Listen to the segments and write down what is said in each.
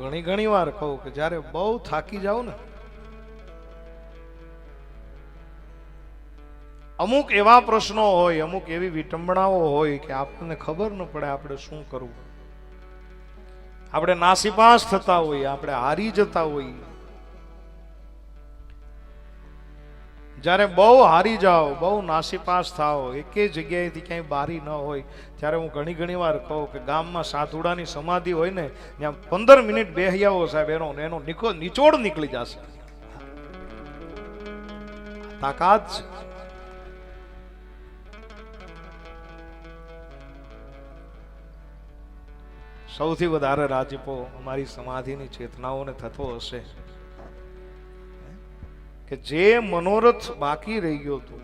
ઘણી ઘણી વાર કહું કે જ્યારે બહુ થાકી જાવ ને, અમુક એવા પ્રશ્નો હોય, અમુક એવી વિટંબણાઓ હોય કે આપણને ખબર ન પડે આપણે શું કરવું. આપણે નાસીપાસ થતા હોઈએ, આપણે હારી જતા હોઈએ. જ્યારે બહુ હારી જાઓ, બહુ નાસીપાસ થાઓ, એકે જગ્યાએથી ક્યાંય બારી ન હોય, ત્યારે હું ઘણી ઘણી વાર કહું કે ગામમાં સાધુડાની સમાધિ હોય ને, ત્યાં પંદર મિનિટ બેહ્યાઓ સાહેબ, એનો એનો નિકો નિચોડ નીકળી જશે. તાકાત છે. સૌથી વધારે રાજીપો અમારી સમાધિની ચેતનાઓને થતો હશે. કે જે મનોરથ બાકી રહી ગયો હતો,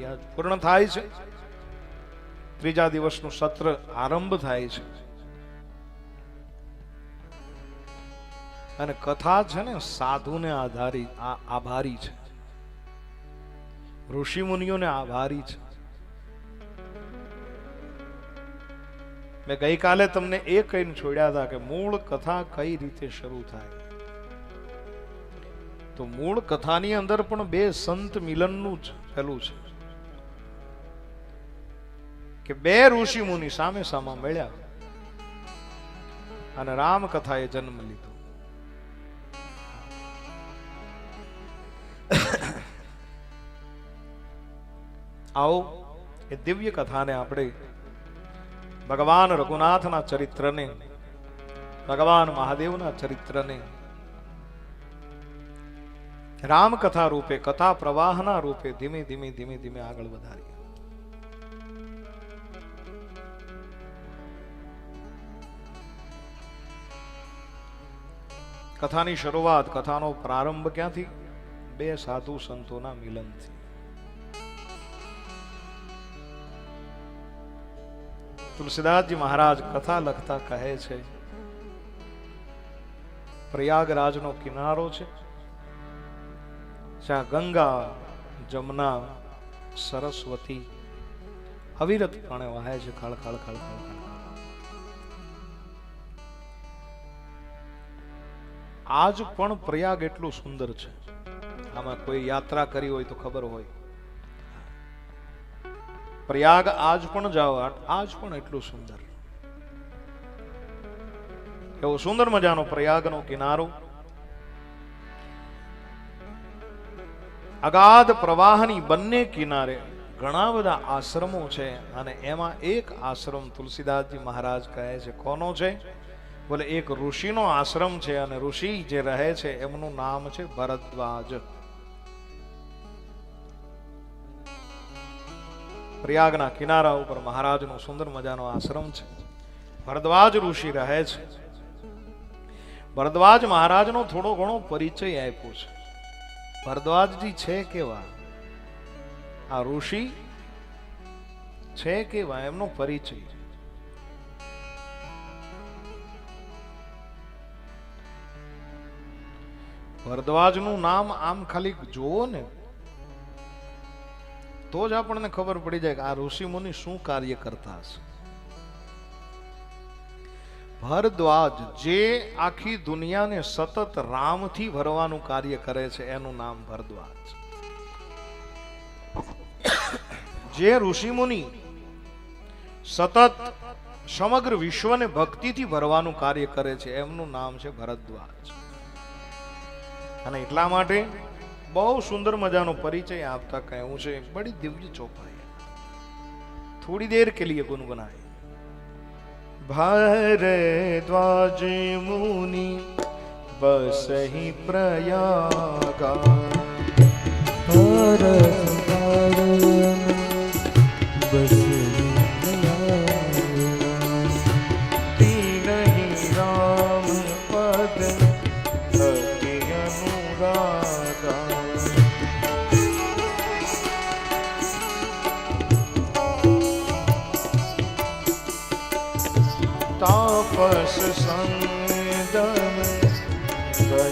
એ પૂર્ણ થાય છે. ત્રીજા દિવસનું સત્ર આરંભ થાય છે. અને કથા છે ને સાધુને આધારી આભારી છે. ઋષિ મુનિઓને આભારી છે. મેં ગઈકાલે તમને એ કહીને છોડ્યા હતા કે મૂળ કથા કઈ રીતે શરૂ થાય? તો મૂળ કથાની અંદર પણ બે સંત મિલનનું જ પહેલું છે. કે બે ઋષિ મુનિ સામે સામા મળ્યા અને રામ કથાએ જન્મ લીધો. આવો, એ દિવ્ય કથાને આપણે ભગવાન રઘુનાથના ચરિત્રને, ભગવાન મહાદેવના ચરિત્રને રામકથા રૂપે, કથા પ્રવાહના રૂપે ધીમે ધીમે ધીમે ધીમે આગળ વધારીએ. કથાની શરૂઆત, કથાનો પ્રારંભ ક્યાંથી? બે સાધુ સંતોના મિલનથી. તુલસીદાસજી મહારાજ કથા લખતા કહે છે, પ્રયાગરાજનો કિનારો છે. જ્યાં ગંગા, જમના, સરસ્વતી અવિરતપણે વહે છે ખળ ખળ ખળ ખળ. આજ પણ પ્રયાગ એટલું સુંદર છે. આમાં કોઈ યાત્રા કરી હોય તો ખબર હોય. પ્રયાગ આજ પણ જાવા આજ પણ એટલું સુંદર. એવો સુંદર મજાનો પ્રયાગનો કિનારો અગાધ પ્રવાહની બંને કિનારે ઘણા બધા આશ્રમો છે અને એમાં એક આશ્રમ તુલસીદાસજી મહારાજ કહે છે. કોનો છે? બોલે, એક ઋષિનો આશ્રમ છે અને ઋષિ જે રહે છે એમનું નામ છે ભરદ્વાજ. પ્રયાગના કિનારા ઉપર મહારાજનો સુંદર મજાનો આશ્રમ છે. ભરદ્વાજ ઋષિ રહે છે. ભરદ્વાજ મહારાજનો થોડો ઘણો પરિચય આપ્યો છે. ભરદ્વાજજી છે કેવા? આ ઋષિ છે કેવા? એમનો પરિચય ભરદ્વાજનું નામ આમ ખાલી જોવો ને, તો જ આપણને ખબર પડી જાય કે આ ઋષિ મુનિ શું કાર્ય કરતા હશે. ભરદ્વાજ જે આખી દુનિયાને સતત રામથી ભરવાનું કાર્ય કરે છે, એનું નામ ભરદ્વાજ. જે ઋષિમુનિ સતત સમગ્ર વિશ્વને ભક્તિથી ભરવાનું કાર્ય કરે છે, એમનું નામ છે ભરદ્વાજ. અને એટલા માટે બહુ સુંદર મજાનો પરિચય આપતા કહેવું છે, બડી દિવ્ય ચોપાઈ. થોડી દેર કે લીએ ગુનગુનાએ भरद्वाज मुनि बस ही प्रयागा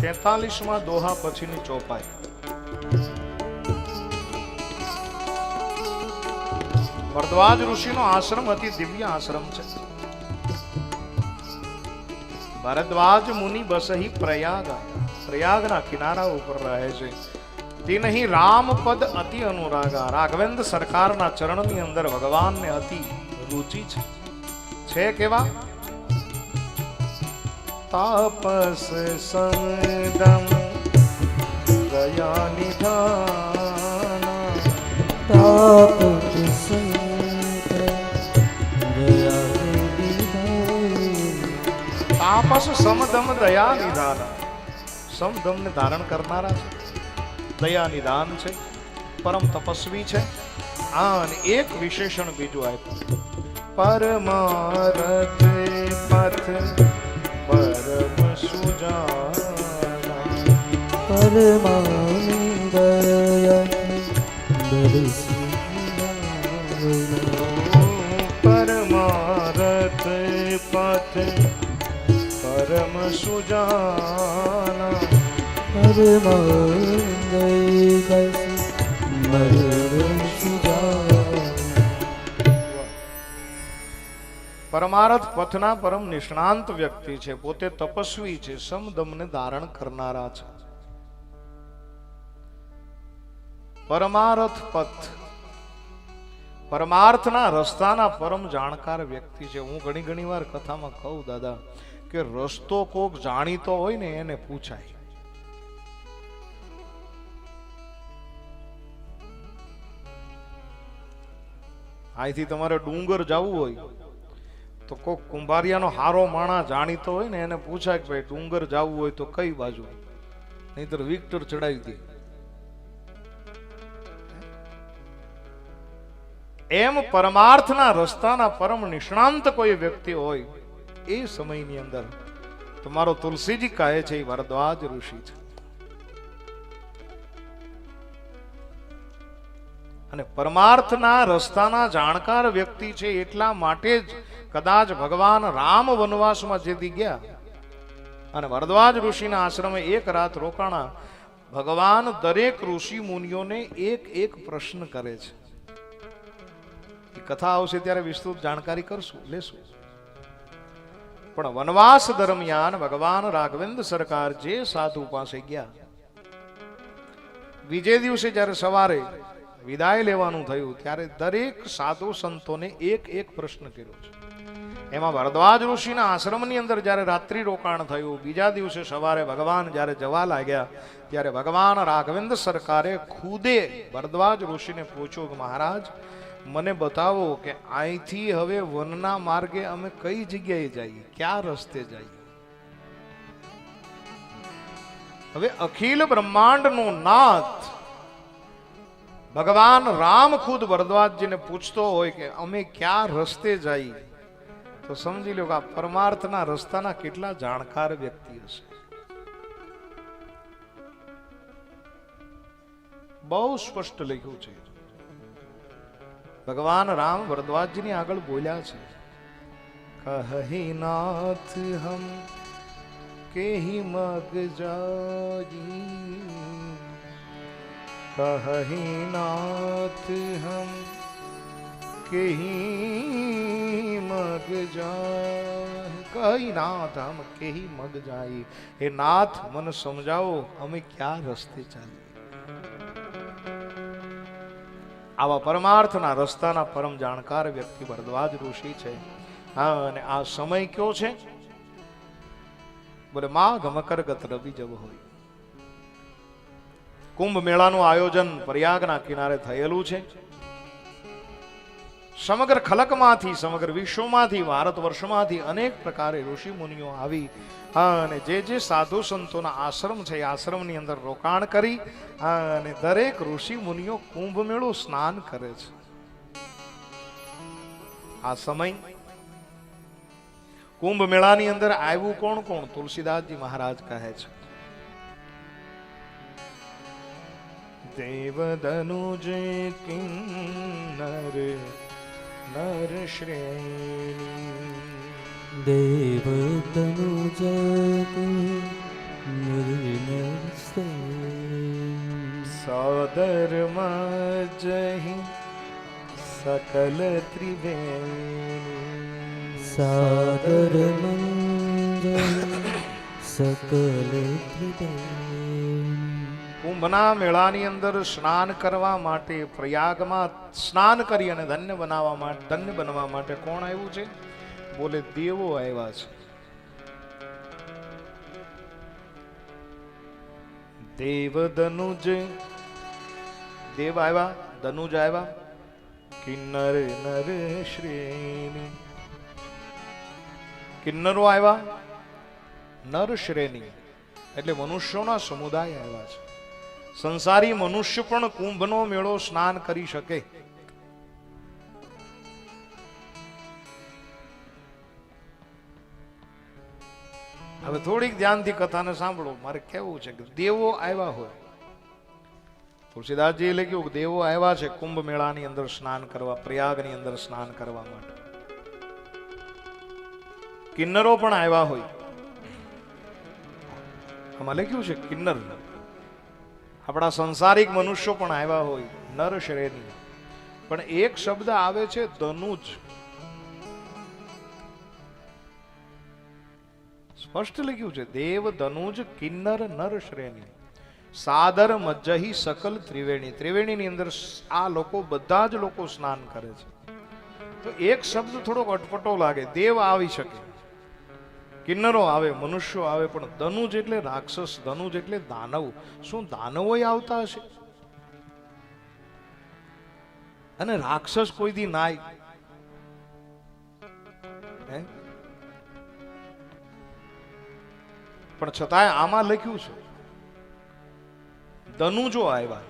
તેતાલીસમાં દોહા પછીની ચોપાઈ. ભરદ્વાજ ઋષિનો આશ્રમ અતિ દિવ્ય આશ્રમ છે. ભરદ્વાજ મુનિ બસહી પ્રયાગ પ્રયાગના કિનારા ઉપર રહે છે. તે નહીં રામ પદ અતિ અનુરાગા. રાઘવેન્દ્ર સરકારના ચરણની અંદર ભગવાનને અતિ રુચિ છે. છે કેવા? તાપસ સંદમ ગયા નિધાન તાપત સંત તાપસ સમદમ દયા નિધાન સમદમ ને ધારણ કરનારા છે દયા નિધાન છે પરમ તપસ્વી છે આ એક વિશેષણ બીજું આપ્યું પરમારથ પથ પરમાનંદયા પરમારથ પથ પરમ સુજાના પરમારથ પથના પરમ નિષ્ણાંત વ્યક્તિ છે. પોતે તપસ્વી છે. સમદમને ધારણ કરનારા છે. પરમાર્થ પથ. પરમાર્થના રસ્તાના પરમ જાણકાર વ્યક્તિ છે. હું ઘણી ઘણી વાર કથામાં કહું દાદા કે રસ્તો કોક જાણીતો હોય ને એને પૂછાય. અહીંથી તમારે ડુંગર જવું હોય. તો કોક કુંભારિયાનો હારો માણા જાણીતો હોય ને એને પૂછાય કે ભાઈ ડુંગર જવું હોય તો કઈ બાજુ? નહીતર વિક્ટર ચડાવી દે. એમ પરમાર્થના રસ્તાના પરમ નિષ્ણાંત કોઈ વ્યક્તિ હોય, એ સમયની અંદર તમારો તુલસીજી કહે છે એ ભરદ્વાજ ઋષિ છે. અને પરમાર્થના રસ્તાના જાણકાર વ્યક્તિ છે એટલા માટે જ કદાચ ભગવાન રામ વનવાસમાં જેથી ગયા. અને ભરદ્વાજ ઋષિના આશ્રમે એક રાત રોકાણા, ભગવાન દરેક ઋષિ મુનિઓને એક એક પ્રશ્ન કરે છે. એ કથા આવશે ત્યારે વિસ્તૃત જાણકારી કરશું, લેશું. પણ વનવાસ દરમિયાન ભગવાન રાઘવેન્દ્ર સરકાર જે સાધુ પાસે ગયા. બીજે દિવસે જ્યારે સવારે વિદાય લેવાનું થયું, ત્યારે દરેક સાધુ સંતોને એક એક પ્રશ્ન કર્યો છે. એમાં ભરદ્વાજ ઋષિના આશ્રમની અંદર જ્યારે રાત્રિ રોકાણ થયું, બીજા દિવસે સવારે ભગવાન જ્યારે જવા લાગ્યા, ત્યારે ભગવાન રાઘવેન્દ્ર સરકારે ખુદે ભરદ્વાજ ઋષિને પૂછ્યું કે મહારાજ, મને બતાવો કે અહીંથી હવે વનના માર્ગે અમે કઈ જગ્યાએ જઈએ? ક્યાં રસ્તે જઈએ? હવે અખિલ બ્રહ્માંડનો નાથ ભગવાન રામ ખુદ ભરદ્વાજજીને પૂછતો હોય કે અમે ક્યાં રસ્તે જઈએ? તો સમજી લો કે આ પરમાર્થના રસ્તાના કેટલા જાણકાર વ્યક્તિ હશે બહુ સ્પષ્ટ લખ્યું છે. ભગવાન રામ ભરદ્વાજજીની આગળ બોલ્યા છે. કહી નાથ હમ કેહી મગ જાઈ કહી નાથ હમ કેહી મગ જાય કહી નાથ હમ કેહી મગ જાય હે નાથ મને સમજાવો અમે ક્યાં રસ્તે ચાલીએ આવા પરમાર્થના રસ્તાના પરમ જાણકાર વ્યક્તિ ભરદ્વાજ ઋષિ છે હા અને આ સમય કયો છે બોલે માઘ મકર ગત રવિ જબ હોય કુંભ મેળાનું આયોજન પ્રયાગના કિનારે થયેલું છે। સમગ્ર ખલકમાંથી, સમગ્ર વિશ્વમાંથી, ભારત વર્ષમાંથી અનેક પ્રકારે ઋષિ મુનિઓ આવી અને જે જે સાધુ સંતોના આશ્રમ છે આશ્રમની અંદર રોકાણ કરી અને દરેક ઋષિ મુનિઓ કુંભ મેળો સ્નાન કરે છે. આ સમય કુંભ મેળાની અંદર આવ્યું કોણ કોણ? તુલસીદાસજી મહારાજ કહે છે. દેવદનુજ કિન્નર નર શ્રેણી દેવ તનુજ નિર્નસ્તે સાદરમાં જહી સકલ ત્રિવેણી સાદર મંજલ સકલ કુંભના મેળાની અંદર સ્નાન કરવા માટે પ્રયાગમાં સ્નાન કરી અને ધન્ય બનાવવા માટે, ધન્ય બનવા માટે કોણ આવ્યું છે? બોલે, દેવો આવ્યા છે. દેવ ધનુજ. દેવ આવ્યા? ધનુજ આવ્યા? કિન્નર, નર શ્રેણી. કિન્નરો આવ્યા? નર શ્રેણી. એટલે મનુષ્યોના સમુદાય આવ્યા છે. સંસારી મનુષ્ય પણ કુંભનો મેળો સ્નાન કરી શકે. હવે થોડીક ધ્યાનથી કથાને સાંભળો. મારે કેવું છે કે દેવો આવ્યા હોય. તુલસીદાસજીએ લખ્યું કે દેવો આવ્યા છે કુંભ મેળાની અંદર સ્નાન કરવા, પ્રયાગની અંદર સ્નાન કરવા માટે. કિન્નરો પણ આવ્યા હોય. આમાં લખ્યું છે કિન્નર આપણા સંસારિક મનુષ્યો પણ આવ્યા હોય, નર શ્રેણી પણ એક શબ્દ આવે છે ધનુજ. સ્પષ્ટ લખ્યું છે, દેવ ધનુજ કિન્નર નર શ્રેણી. સાદર મજ્જહી સકલ ત્રિવેણી. ત્રિવેણીની અંદર આ લોકો બધા જ લોકો સ્નાન કરે છે. તો એક શબ્દ થોડોક અટપટો લાગે, દેવ આવી શકે. કિન્નરો આવે, મનુષ્યો આવે, પણ ધનુજ એટલે રાક્ષસ ધનુજ એટલે દાનવ, શું દાનવો આવતા હશે? અને રાક્ષસ કોઈ દી નાય. પણ છતાંય આમાં લખ્યું છે ધનુજો આવ્યા,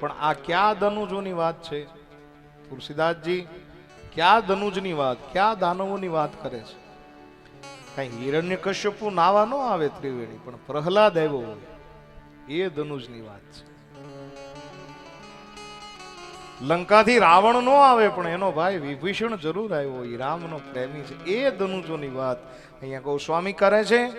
પણ આ ક્યાં ધનુજોની વાત છે? તુલસીદાસજી, ક્યાં ધનુજની વાત, ક્યાં દાનવોની વાત કરે છે? કઈ હિરણ્ય કશ્યપુ નાવા ન આવે ત્રિવેણી, પણ પ્રહલાદ આવ્યો હોય, એ ધનુજની વાત છે. લંકાથી રાવણ નો આવે, પણ એનો ભાઈ વિભીષણ જરૂર આવ્યો એ રામનો પ્રેમી છે. એ ધનુજોની વાત અહીંયા ગોસ્વામી કરે છે.